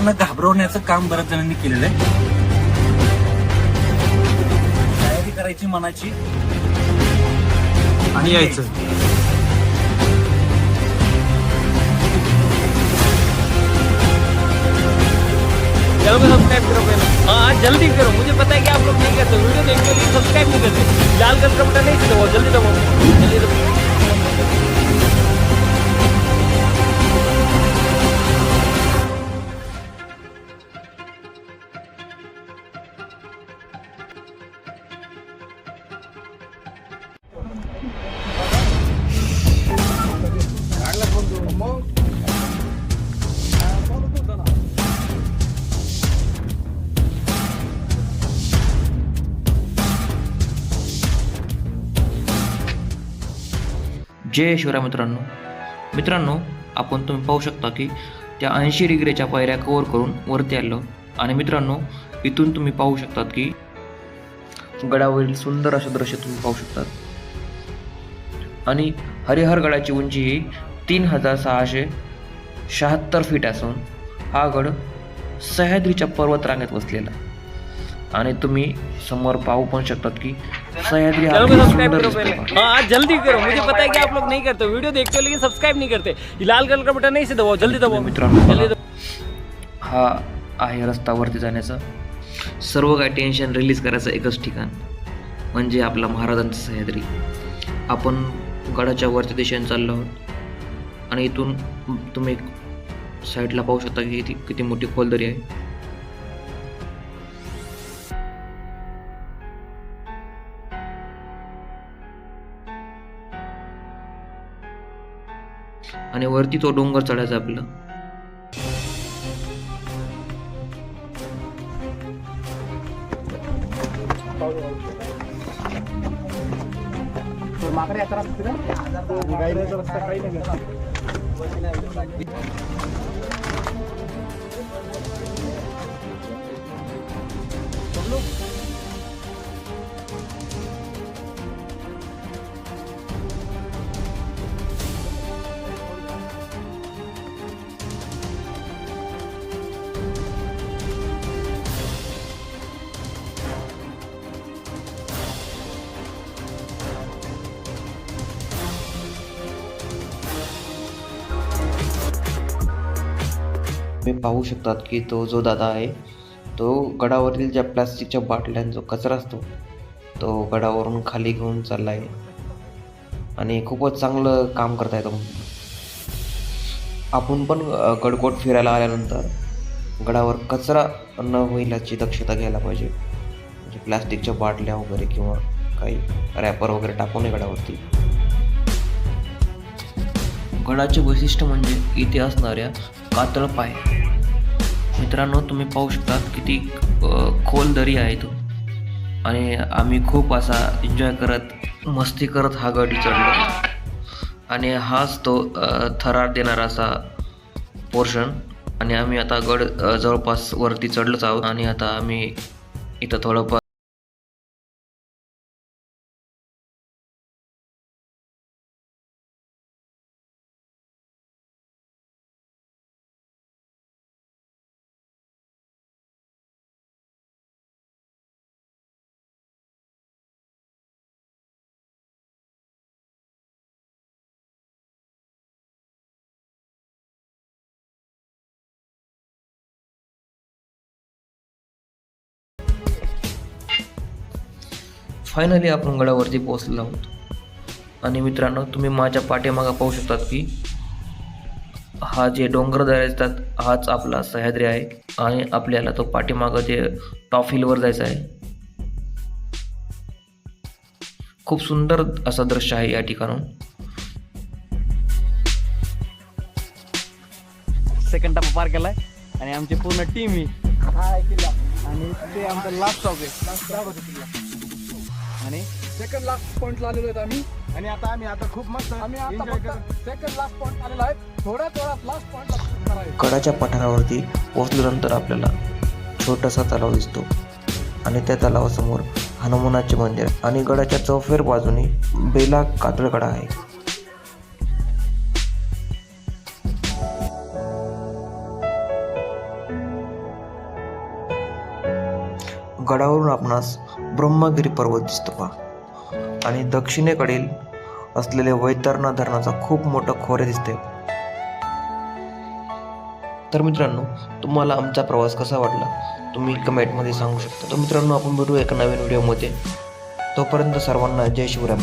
लोकांना घाबरवण्याचं काम बऱ्याच जणांनी केलेलं आहे. तयारी करायची मनाची. आणि यायचं. चैनल को सब्सक्राइब करो पहले. हाँ जल्दी करो. मुझे पता है कि आप लोग नहीं करते. वीडियो देखने के लिए सब्सक्राइब नहीं करते. लाल कलर का बटन नहीं दबाओ जल्दी दबाओ. जल्दी दबाओ. जय शिवराय मित्रांनो. मित्रांनो आपण तुम्ही पाहू शकता की त्या ऐंशी डिग्रीच्या पायऱ्या कवर करून वरती आलो. आणि मित्रांनो इथून तुम्ही पाहू शकतात की गडावरील सुंदर असे दृश्य तुम्ही पाहू शकतात. आणि हरिहर गडाची उंची ही तीन हजार सहाशे शहात्तर फीट असून हा गड सह्याद्रीच्या पर्वतरांगेत वसलेला. आहे. आणि तुम्ही समोर पाहू पण शकतात की सह्याद्री हा चैनल को सब्सक्राइब करो पहले. हाँ जल्दी करो. मुझे पता है कि आप लोग नहीं करते. वीडियो देखते हो लेकिन सब्सक्राइब नहीं करते. ये लाल कलर का बटन नहीं से दबाओ जल्दी दबाओ. मित्रांनो जल्दी बघा. दबाओ हा आहे रस्तावरती जाण्याचा. सर्व काय टेन्शन रिलीज करायचं एकच ठिकाण. म्हणजे आपला महाराजांचा सह्याद्री. आपण गडाच्या वरच्या दिशेने चाललो आहोत. आणि इथून तुम्ही साईडला पाहू शकता की किती किती मोठी खोलदरी आहे. आणि वरती तो डोंगर चढायचा आपलं तुम्ही पाहू शकतात की तो जो दादा आहे तो गडावरील ज्या प्लास्टिकच्या बाटल्यांचा जो कचरा असतो तो गडावरून खाली घेऊन चालला आहे. आणि खूपच चांगलं काम करता येतं आपण पण गडकोट फिरायला आल्यानंतर गडावर कचरा न होईल याची दक्षता घ्यायला पाहिजे. म्हणजे प्लास्टिकच्या बाटल्या वगैरे किंवा काही रॅपर वगैरे टाकू नये गडावरती. गडाचे वैशिष्ट्य म्हणजे इथे असणाऱ्या कातळ पाय. मित्रांनो तुम्ही पाहू शकता किती खोल दरी आहे तो. आणि आम्ही खूप असा एन्जॉय करत मस्ती करत हा गड चढलो आणि हाच तो थरार देणारा असा पोर्शन आणि आम्ही आता गड जवळपास वरती चढलोच आहोत. आणि आता आम्ही इथं थोडंफार फायनली आपण गडावरती पोहोचलेलो आहोत. आणि मित्रांनो तुम्ही माझ्या पाठीमागं पाहू शकतात की हा जे डोंगर असतात हाच आपला सह्याद्री आहे आणि आपल्याला तो पाठीमागं जे टॉप हिलवर जायचं आहे. खूप सुंदर असं दृश्य आहे या ठिकाणून. सेकंड टप्पा पार केलाय आणि आमची पूर्ण टीम ही आणि ते आमचं लास्ट स्टॉप आहे. आणि सेकंड लास्ट पॉइंटला आलेलो आहेत आम्ही. आणि आता आम्ही आता खूप मस्त आम्ही आता सेकंड लास्ट पॉइंट आलेलो आहे. थोड्या थोड्यात लास्ट पॉइंटला आहे. गडाच्या पठारावरती पोहोचल्यानंतर आपल्याला छोटासा तलाव दिसतो. आणि त्या तलावासमोर हनुमानाचे मंदिर. आणि गडाच्या चौफेर बाजूने बेला कातळकडा आहे. गडावरून आपणास ब्रह्मगिरी पर्वत दिसतो पहा. आणि दक्षिणेकडील असलेले वैतरणा धरणाचा खूप मोठं खोरे दिसते तर मित्रांनो तुम्हाला आमचा प्रवास कसा वाटला? तुम्ही कमेंटमध्ये सांगू शकता. तर मित्रांनो आपण भेटू एका नवीन व्हिडिओमध्ये तोपर्यंत सर्वांना जय शिवराम